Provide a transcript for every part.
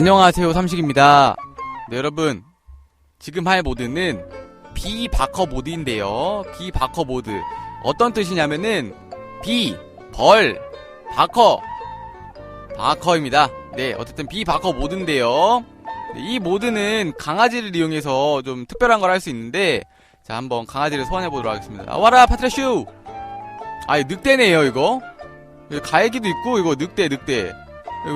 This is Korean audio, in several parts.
안녕하세요 삼식입니다. 네, 여러분. 지금 할 모드는 비바커 모드인데요. 비바커 모드. 어떤 뜻이냐면은 비, 벌, 바커. 바커입니다. 네 어쨌든 비바커 모드인데요. 네, 이 모드는 강아지를 이용해서 좀 특별한 걸 할 수 있는데 자 한번 강아지를 소환해 보도록 하겠습니다. 아, 와라 파트라슈! 아 이거 늑대네요 이거. 이거 가애기도 있고 이거 늑대 늑대.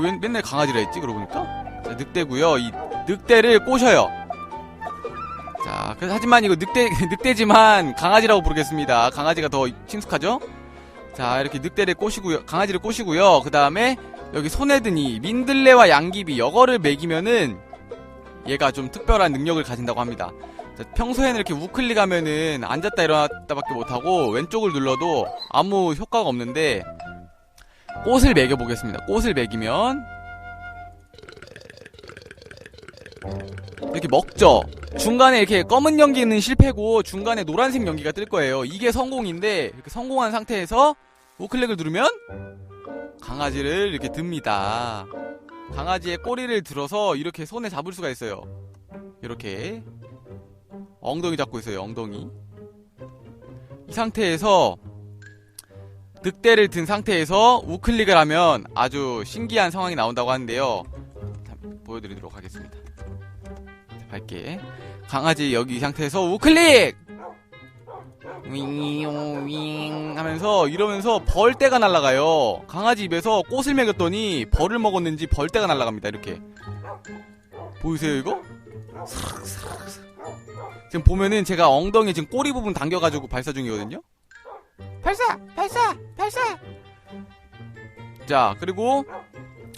왜 맨날 강아지라 했지 그러고 보니까 자, 늑대고요. 이 늑대를 꼬셔요. 자 그래서 하지만 이거 늑대 늑대지만 강아지라고 부르겠습니다. 강아지가 더 친숙하죠? 자 이렇게 늑대를 꼬시고요 강아지를 꼬시고요. 그 다음에 여기 손에 드니 민들레와 양귀비 여거를 먹이면은 얘가 좀 특별한 능력을 가진다고 합니다. 자, 평소에는 이렇게 우클릭하면은 앉았다 일어났다밖에 못하고 왼쪽을 눌러도 아무 효과가 없는데 꽃을 매겨보겠습니다. 꽃을 매기면 이렇게 먹죠. 중간에 이렇게 검은 연기는 실패고 중간에 노란색 연기가 뜰 거예요. 이게 성공인데 이렇게 성공한 상태에서 우클릭을 누르면 강아지를 이렇게 듭니다. 강아지의 꼬리를 들어서 이렇게 손에 잡을 수가 있어요. 이렇게 엉덩이 잡고 있어요. 엉덩이. 이 상태에서 늑대를 든 상태에서 우클릭을 하면 아주 신기한 상황이 나온다고 하는데요. 자, 보여드리도록 하겠습니다. 자, 밝게 강아지 여기 이 상태에서 우클릭 윙 윙 하면서 이러면서 벌떼가 날아가요. 강아지 입에서 꽃을 먹였더니 벌을 먹었는지 벌떼가 날아갑니다. 이렇게 보이세요 이거? 사락사락. 지금 보면은 제가 엉덩이 지금 꼬리 부분 당겨가지고 발사 중이거든요. 발사! 발사! 발사! 자, 그리고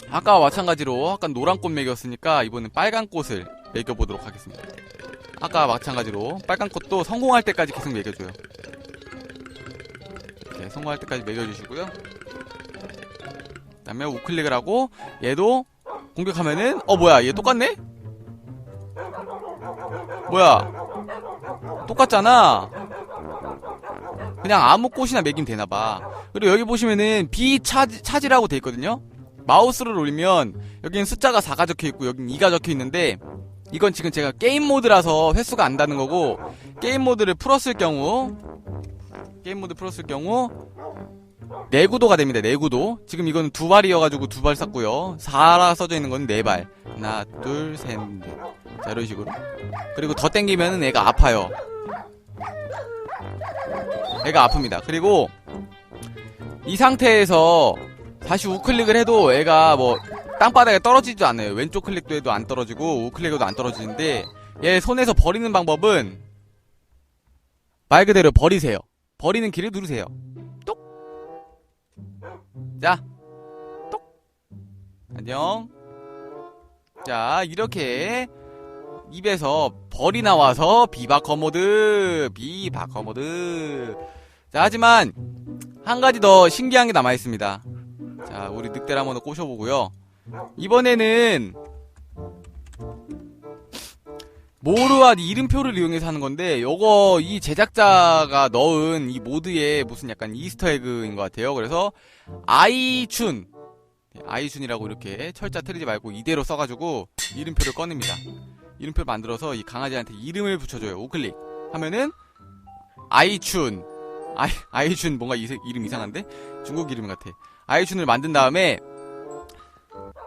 아까와 마찬가지로 아까 노란 꽃 매겼으니까 이번엔 빨간 꽃을 매겨보도록 하겠습니다. 아까와 마찬가지로 빨간 꽃도 성공할 때까지 계속 매겨줘요. 이렇게 성공할 때까지 매겨주시고요. 그 다음에 우클릭을 하고 얘도 공격하면은 어 뭐야 얘 똑같네? 뭐야 똑같잖아 그냥 아무 꽃이나 매기면 되나봐. 그리고 여기 보시면은 비차지, 차지라고 돼 있거든요? 마우스를 올리면 여기는 숫자가 4가 적혀 있고 여기는 2가 적혀 있는데 이건 지금 제가 게임 모드라서 횟수가 안 닿는 거고 게임 모드를 풀었을 경우 게임 모드 풀었을 경우 내구도가 됩니다. 내구도. 지금 이거는 두 발이어가지고 두발 쐈고요. 4라 써져 있는 건 네 발. 하나, 둘, 셋, 넷. 자, 이런 식으로. 그리고 더 땡기면은 애가 아파요. 애가 아픕니다. 그리고 이 상태에서 다시 우클릭을 해도 애가 뭐 땅바닥에 떨어지지도 않아요. 왼쪽 클릭도 해도 안 떨어지고 우클릭해도 안 떨어지는데 얘 손에서 버리는 방법은 말 그대로 버리세요. 버리는 길을 누르세요. 똑. 자. 똑. 안녕. 자, 이렇게 입에서 벌이 나와서 비바커 모드, 비바커 모드. 자, 하지만 한 가지 더 신기한 게 남아 있습니다. 자, 우리 늑대를 한번 더 꼬셔보고요. 이번에는 모르와 이름표를 이용해서 하는 건데 요거 이 제작자가 넣은 이 모드에 무슨 약간 이스터에그인 것 같아요. 그래서 아이춘 아이춘이라고 이렇게 철자 틀리지 말고 이대로 써가지고 이름표를 꺼냅니다. 이름표를 만들어서 이 강아지한테 이름을 붙여줘요. 우클릭 하면은 아이춘 아이 아이춘 뭔가 이, 이름 이상한데 중국 이름 같아. 아이춘을 만든 다음에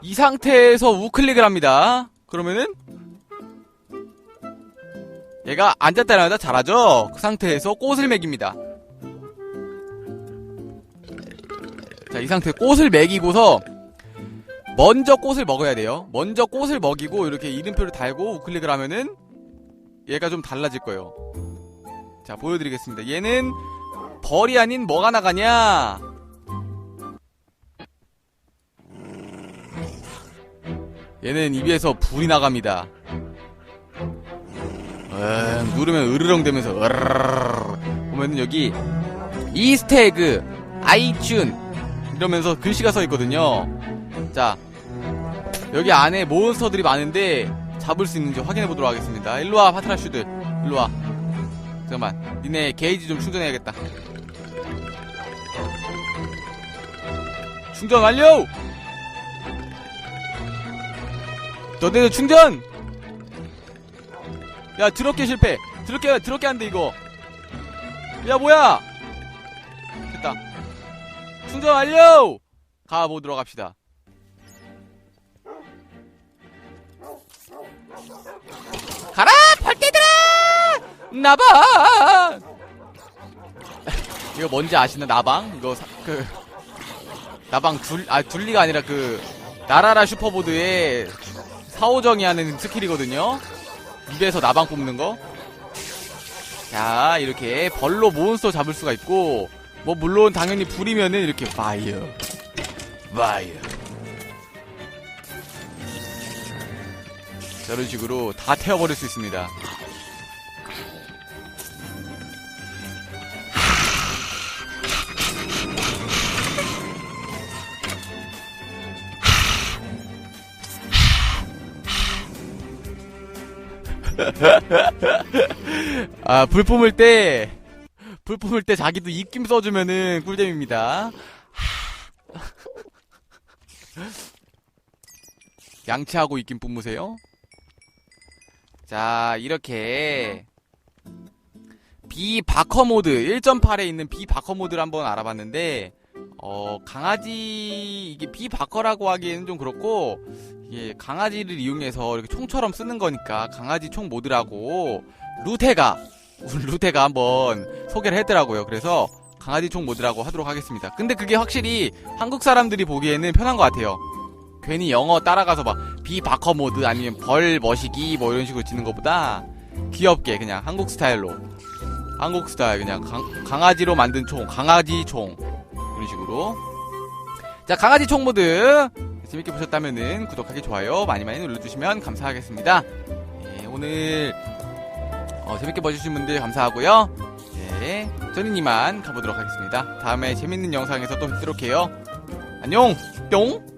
이 상태에서 우클릭을 합니다. 그러면은 얘가 앉았다 일어났다 잘하죠? 그 상태에서 꽃을 먹입니다. 자, 이 상태 꽃을 먹이고서 먼저 꽃을 먹어야 돼요. 먼저 꽃을 먹이고 이렇게 이름표를 달고 우클릭을 하면은 얘가 좀 달라질 거예요. 자, 보여드리겠습니다. 얘는 벌이 아닌 뭐가 나가냐? 얘는 입에서 불이 나갑니다. 음, 누르면 으르렁 되면서 으르르르 보면은 여기 이스테그 아이튠 이러면서 글씨가 써 있거든요. 자 여기 안에 몬스터들이 많은데 잡을 수 있는지 확인해 보도록 하겠습니다. 일로와 파트라슈드 일로와 잠깐만 니네 게이지 좀 충전해야겠다. 충전 완료! 너네들 충전! 야, 드럽게 실패. 드럽게, 드럽게 안 돼, 이거. 야, 뭐야! 됐다. 충전 완료! 가보도록 합시다. 가라! 벌떼들아! 나방! 이거 뭔지 아시나, 나방? 이거, 사- 그, 나방 둘, 아, 둘리가 아니라 그, 나라라 슈퍼보드의 사오정이 하는 스킬이거든요? 입에서 나방 뽑는 거. 자, 이렇게 벌로 몬스터 잡을 수가 있고, 뭐, 물론 당연히 불이면은 이렇게 파이어. 파이어. 저런 식으로 다 태워버릴 수 있습니다. 아, 불 뿜을 때, 불 뿜을 때 자기도 입김 써주면은 꿀잼입니다. 양치하고 입김 뿜으세요. 자, 이렇게, 비바커 모드, 1.8에 있는 비바커 모드를 한번 알아봤는데, 어, 강아지, 이게 비바커라고 하기에는 좀 그렇고, 이게 강아지를 이용해서 이렇게 총처럼 쓰는 거니까 강아지 총 모드라고 루테가 루테가 한번 소개를 했더라고요. 그래서 강아지 총 모드라고 하도록 하겠습니다. 근데 그게 확실히 한국 사람들이 보기에는 편한 것 같아요. 괜히 영어 따라가서 막 비바커 모드 아니면 벌 머시기 뭐 이런 식으로 짓는 것보다 귀엽게 그냥 한국 스타일로 한국 스타일 그냥 강, 강아지로 만든 총 강아지 총 이런 식으로 자 강아지 총 모드 재밌게 보셨다면은 구독하기 좋아요 많이 많이 눌러주시면 감사하겠습니다. 예, 오늘 어, 재밌게 봐주신 분들 감사하고요. 예, 저는 이만 가보도록 하겠습니다. 다음에 재밌는 영상에서 또 뵙도록 해요. 안녕, 뿅.